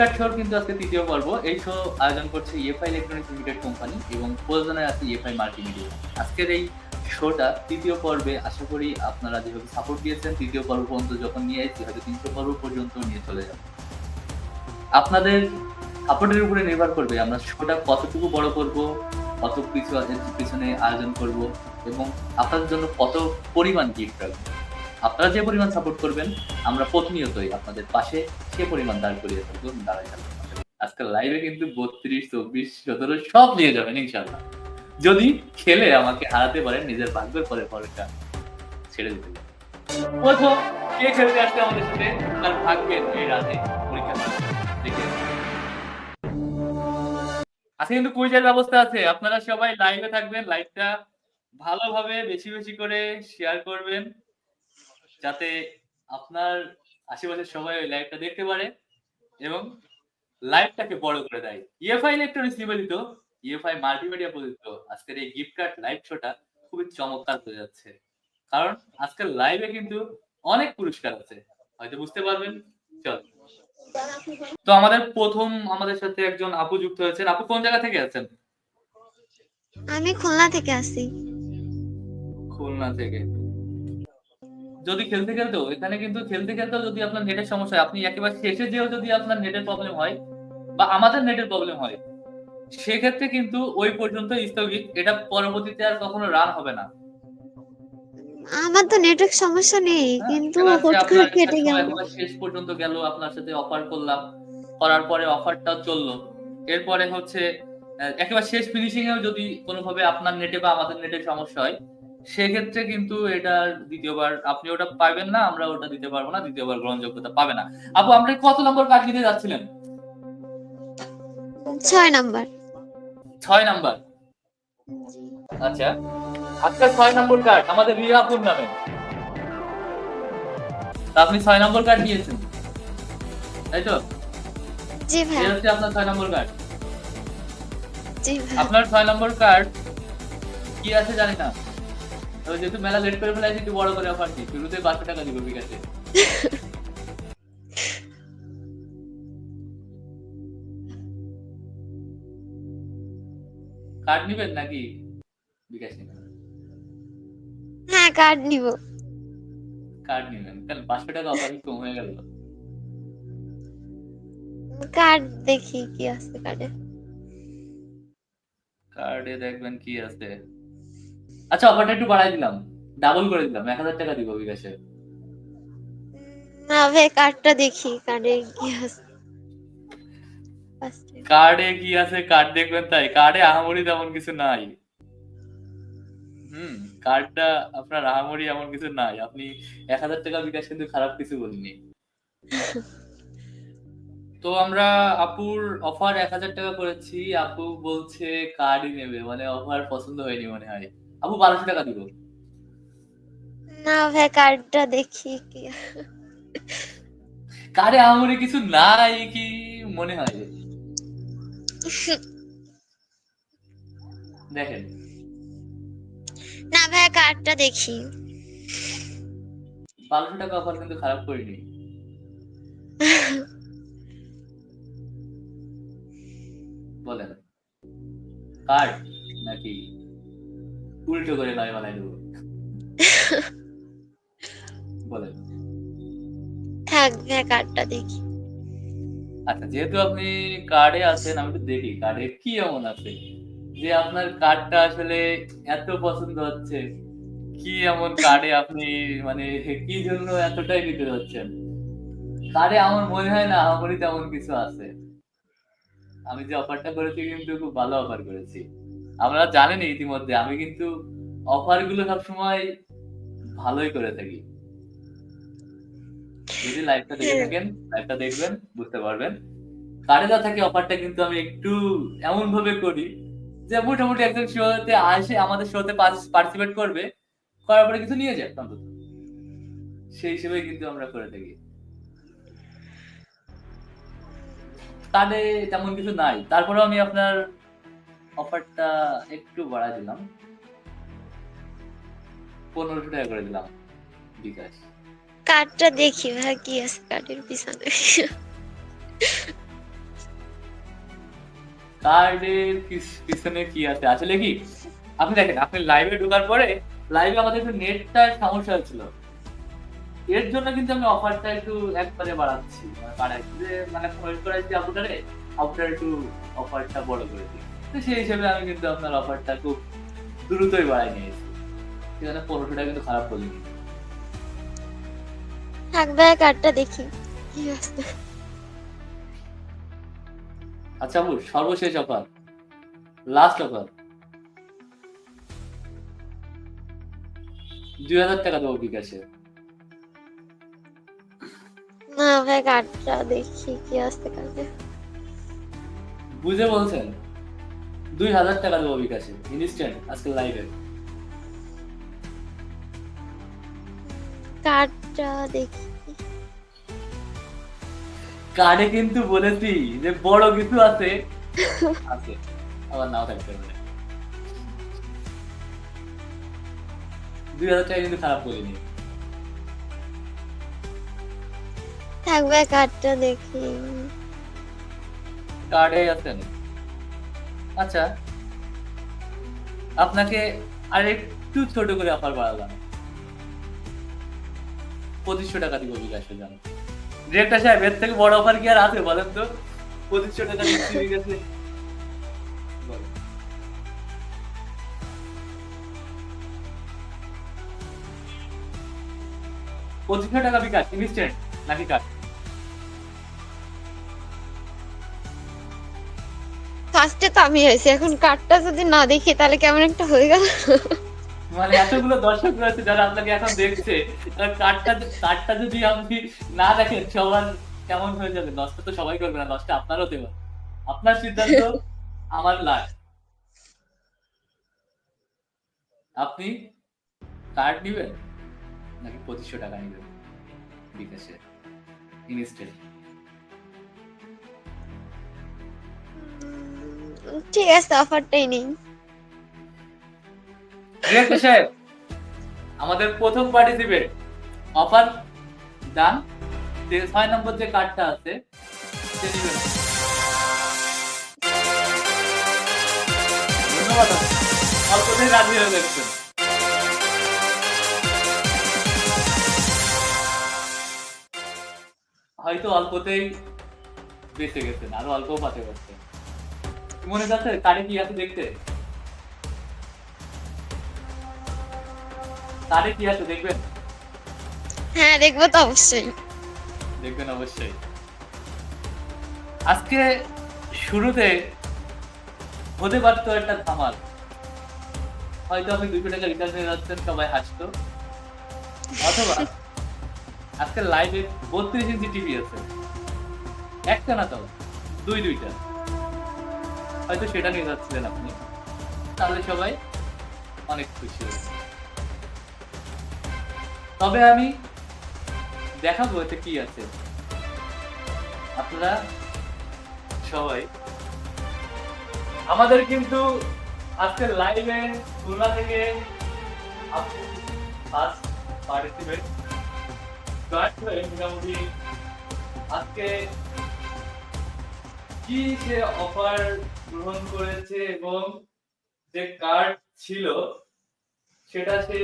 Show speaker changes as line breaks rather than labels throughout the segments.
Card শোর কিন্তু আজকে তৃতীয় পর্ব। এই শো আয়োজন করছে ইএফআই ইলেকট্রনিক্স লিমিটেড কোম্পানি এবং প্রযোজনায় আছে ইএফআই মাল্টিমিডিয়া আজকের এই শোটা তৃতীয় পর্বে, আশা করি আপনারা যেভাবে সাপোর্ট দিয়েছেন, তৃতীয় পর্ব পর্যন্ত যখন নিয়ে আসছি, হয়তো তিনশো পর্ব পর্যন্ত নিয়ে চলে যাব। আপনাদের সাপোর্টের উপরে নির্ভর করবে আমরা শোটা কতটুকু বড় করব, কত কিছু এর পিছনে আয়োজন করব এবং আপনাদের জন্য কত পরিমাণ গিফট রাখব। আপনারা যে পরিমাণ সাপোর্ট করবেন, আমরা প্রতিনিয়তই আপনাদের পাশে সে পরিমাণ দাঁড় করিয়ে থাকব দাঁড়াই থাকব। আজকাল লাইভে কিন্তু বত্রিশ, চব্বিশ, সতেরো সব নিয়ে যাবেন ইনশাল্লাহ যদি খেলে আমাকে হারাতে পারেন, নিজের ভাগ্যের পরে পরেরটা ছেড়ে দিতে পারেন। প্রথম কে খেলতে আসছে আমাদের সাথে? তার ভাগ্যের এই রাতে পরীক্ষা দেখে আজকে কিন্তু কুইজের ব্যবস্থা আছে। আপনারা সবাই লাইভে থাকবেন লাইভটা ভালোভাবে বেশি বেশি করে শেয়ার করবেন। যাতে আপনার আশেপাশের সবাই ওই লাইভটা দেখতে পারে এবং লাইভটাকে বড় করে দেয়। ইএফআই ইলেকট্রনিক্স নিবেদিত ইএফআই মাল্টিমিডিয়া প্রযুক্ত। আজকের এই গিফট কার্ড লাইভ শোটা খুবই চমৎকার হয়ে যাচ্ছে। কারণ আজকের লাইভে কিন্তু অনেক পুরস্কার আছে। হয়তো বুঝতে পারবেন? চল। তো আমাদের প্রথম আমাদের সাথে একজন আপু যুক্ত হয়েছেন। আপু কোন জায়গা থেকে আছেন?
আমি খুলনা থেকে আসি।
খুলনা থেকে। যদি খেলতে খেলতেও এখানে কিন্তু খেলতে খেলতেও যদি আপনার নেটের সমস্যা হয় আপনি একেবারে শেষে যেও যদি আপনার নেটের প্রবলেম হয় বা আমাদের নেটের প্রবলেম হয় সেক্ষেত্রে কিন্তু ওই পর্যন্ত স্থগিত এটা পরবর্তীতে আর কখনো রান হবে না।
আমার তো নেটওয়ার্ক সমস্যা নেই
হ্যাঁ,
কিন্তু হুট করে কেটে গেল।
শেষ পর্যন্ত গেল আপনার সাথে অফার করলাম করার পরে অফারটাও চলল। এরপরে হচ্ছে একেবারে শেষ ফিনিশিং এও যদি কোনোভাবে আপনার নেটে বা আমাদের নেটে সমস্যা হয় সেক্ষেত্রে কিন্তু এটা দ্বিতীয়বার আপনি ওটা পাবেন না আমরা ওটা দিতে পারব না দ্বিতীয়বার গ্রহণযোগ্যতা পাবে না। আপু আপনি কত নম্বর কার্ড দিতে যাচ্ছিলেন?
ছয় নাম্বার।
ছয় নাম্বার। আচ্ছা আজকে ছয় নম্বর কার্ড আমাদের রিয়া আপুর নামে আপনি ছয় নম্বর কার্ড নিয়েছেন তাই তো?
জি ভাই।
হচ্ছে আপনার ছয় নম্বর কার্ড
জি
আপনার ছয় নম্বর কার্ড কি আছে জানি না। তো যেহেতু মেলা লেট করে ফেলাইছি একটু বড় করে অফার দিই। শুরুতে পাঁচশো টাকা দিব বিকাশে। কার্ড নিবেন নাকি? বিকাশ নেবেন।
হ্যাঁ কার্ড নিব।
কার্ড নিবেন। তাহলে পাঁচশো টাকা অফার কম হয়ে গেল।
কার্ড দেখি কি আছে কার্ডে
কার্ডে দেখবেন কি আছে। আচ্ছা অফারটা একটু বাড়াই দিলাম। ডাবল করে দিলাম এক হাজার টাকা দিব বিকাশে।
না ভাই কার্ডটা দেখি কার্ডে কি আছে।
কার্ডে কি আছে কার্ড দেখবেন তাই। কার্ডে আহামরি তেমন কিছু নাই। হুম কার্ডটা আপনার আহামরি এমন কিছু নাই। আপনি এক হাজার টাকা বিকাশ কিন্তু খারাপ কিছু বলিনি। তো আমরা আপুর অফার এক হাজার টাকা করেছি। আপু বলছে কার্ডই নেবে মানে অফার পছন্দ হয়নি মনে হয়। আপু বারোশো টাকা দিব।
না ভাই কার্ডটা দেখি কি।
কার্ডে আহামরি কিছু নাই কি মনে হয়? দেখেন।
না ভাই কার্ডটা দেখি।
বারোশো টাকা অফার কিন্তু খারাপ করিনি। বলেন। কার্ড। উল্টো করে নয় বানাই দেবো। বলেন
থাক ভাই কার্ডটা দেখি।
আচ্ছা যেহেতু আপনি কার্ডে আছেন আমি তো দেখি কার্ডে কি এমন আছে? যে আপনার কার্ডটা আসলে এত পছন্দ হচ্ছে কি এমন কার্ডে আপনি মানে কি জন্য এতটাই নিতে যাচ্ছেন কার্ডে আমার মনে হয় না আমারই তেমন কিছু আছে। আমি যে অফারটা করেছি কিন্তু খুব ভালো অফার করেছি। আপনারা জানেন ইতিমধ্যে আমি কিন্তু অফারগুলো সবসময় ভালোই করে থাকি। যদি লাইভটা দেখে
হ্যাঁ।
থাকেন লাইভটা দেখবেন বুঝতে পারবেন। কার্ডে যা থাকে অফারটা কিন্তু আমি একটু এমন ভাবে করি যে মোটামুটি একজন শোতে আসে আমাদের শোতে পার্টিসিপেট করবে করার পরে কিছু নিয়ে যায় অন্তত। সেই হিসেবে কিন্তু আমরা করে থাকি। কার্ডে তেমন কিছু নাই। তারপরেও আমি আপনার অফারটা একটু বাড়াই দিলাম। পনেরোশো টাকা করে দিলাম বিকাশ।
কার্ডটা দেখি ভাই কি আছে কার্ডের পিছনে।
কার্ডের পিছনে কি আছে? আসলে কি আপনি দেখেন আপনি লাইভে ঢোকার পরে লাইভে আমাদের একটু নেটটার সমস্যা হচ্ছিল এর জন্য কিন্তু আমি অফারটা একটু একবারে বাড়াচ্ছি। মানে বাড়াচ্ছি মানে ফোন করাইছি আপনারে আপনার একটু অফারটা বড় করে দিই তো সেই হিসেবে আমি কিন্তু আপনার অফারটা খুব দ্রুতই বাড়াই নিয়েছি। সেখানে পনেরোশো টাকা কিন্তু খারাপ বলিনি
থাকবে কার্ডটা দেখি। কি আছে?
আচ্ছা আপু সর্বশেষ অফার লাস্ট অফার দুই হাজার টাকা দেবো বিকাশে।
না ভাই কার্ডটা দেখি কি আছে কার্ডে
বুঝে বলছেন? দুই হাজার টাকা দেবো বিকাশে ইনস্ট্যান্ট আজকে লাইভে
কার্ডটা দেখি।
কার্ডে কিন্তু বলেছি যে বড় কিছু আছে। আছে। আবার নাও থাকতে পারে। দুই হাজার টাকা কিন্তু খারাপ বলিনি
থাকবে কার্ডটা দেখি।
কার্ডে আছেন আচ্ছা। আপনাকে আর একটু ছোট করে অফার বাড়ালাম পঁচিশশো টাকা দিব বিকাশে, জানো। ডিরেক্টর সাহেব, এর থেকে বড় অফার কি আর আছে বলেন তো? পঁচিশশো টাকা দিচ্ছি বিকাশে পঁচিশশো টাকা বিকাশ ইনস্ট্যান্ট নাকি কার্ড
তো আমি এখন কার্ডটা যদি না দেখি, তাহলে কেমন একটা হয়ে গেল?
মানে এতগুলো দর্শক রয়েছে যারা আপনাকে এখন দেখছে কার্ডটা কার্ডটা যদি আপনি না দেখেন, সবার কেমন হয়ে যাবে? নষ্ট তো সবাই করবে না নষ্ট আপনারও দেবে। আপনার সিদ্ধান্ত, আমার লাগ আপনি কার্ড নিবেন? নাকি পঁচিশশো টাকা নিবেন? বিকাশে ইনস্টেন্ট
ঠিক আছে অফারটাই নেই।
আমাদের প্রথম পার্টিসিপেট অফার ডান ছয় নম্বর যে কার্ডটা আছে অল্পতেই রাজি হয়ে হয়তো অল্পতেই বেঁচে গেছেন, আরও অল্প পাতে পারছেন মনে যাচ্ছে কারে কি আছে দেখতে? তারে কি আছে দেখবেন?
হ্যাঁ দেখব তো অবশ্যই।
দেখবেন অবশ্যই। আজকে শুরুতে হতে পারতো একটা ধামাল। হয়তো আপনি দুশো টাকা রিচার্জ নিয়ে যাচ্ছেন সবাই হাসতো। অথবা আজকে লাইভে বত্রিশ ইঞ্চি টিভি আছে। একটা না তো? দুই দুইটা। হয়তো সেটা নিয়ে যাচ্ছিলেন আপনি। তাহলে সবাই অনেক খুশি হয়েছে। তবে আমি দেখাবো এতে কি আছে। আপনারা সবাই। আমাদের কিন্তু আজকে লাইভে খুলনা থেকে আজকে কি সে অফার গ্রহণ করেছে এবং যে কার্ড ছিল সেটা সে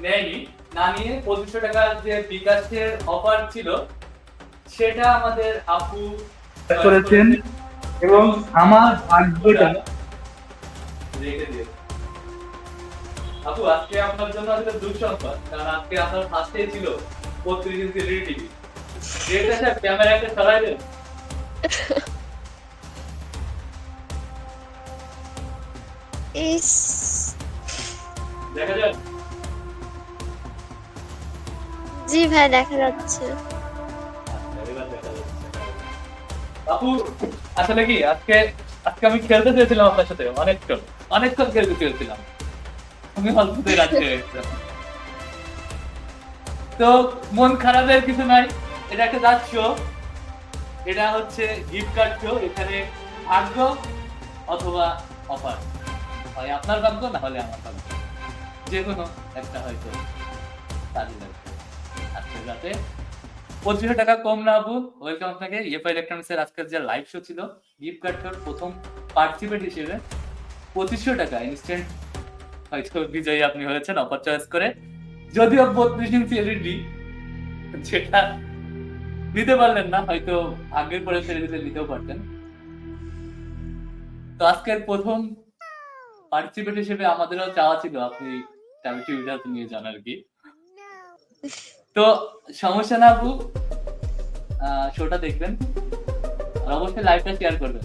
নেয়নি। না নিয়ে পঁচিশশো টাকার যে বিকাশের অফার ছিল সেটা আমাদের আপু
করেছেন এবং আমার ভাগ্যটা
রেখে দিয়ে আপু আজকে আপনার জন্য আসলে দুঃসংবাদ কারণ আজকে আপনার ফার্স্টে ছিল বত্রিশ ইঞ্চি রি টিভি। রেটটা স্যার ক্যামেরাটা সরাই দেন?
ইস
দেখা
জি ভাই দেখা যাচ্ছে।
আপু আসলে কি আজকে আজকে আমি খেলতে চেয়েছিলাম আপনার সাথে অনেকক্ষণ অনেকক্ষণ খেলতে চেয়েছিলাম। আমি অল্পতে রাজি তো মন খারাপের কিছু নাই এটা একটা যাচ্ছ এটা হচ্ছে গিফট কার্ড শো এখানে ভাগ্য অথবা অফার। হয়, আপনার ভাগ্য না হলে আমার ভাগ্য। যে কোনো একটা হয়তো কাজে লাগবে। আজকে রাতে পঁচিশশো টাকা কম না আপু ওয়েলকাম আপনাকে ইয়েফা ইলেকট্রনিক্স এর আজকের যে লাইভ শো ছিল কার্ড শোর প্রথম পার্টিসিপেট হিসেবে পঁচিশশো টাকা ইনস্ট্যান্ট হয়তো বিজয়ী আপনি হয়েছেন অফার চয়েস করে। যদিও বত্রিশ ইঞ্চি এলইডি যেটা নিতে পারলেন না, হয়তো আগের পরে ছেড়ে দিতে নিতেও পারতেন। তো আজকের প্রথম পার্টিসিপেট হিসেবে আমাদেরও চাওয়া ছিল আপনি টিভিটা নিয়ে যান আর কি। তো সমস্যা না আপু শোটা দেখবেন। আর অবশ্যই লাইভটা শেয়ার করবেন।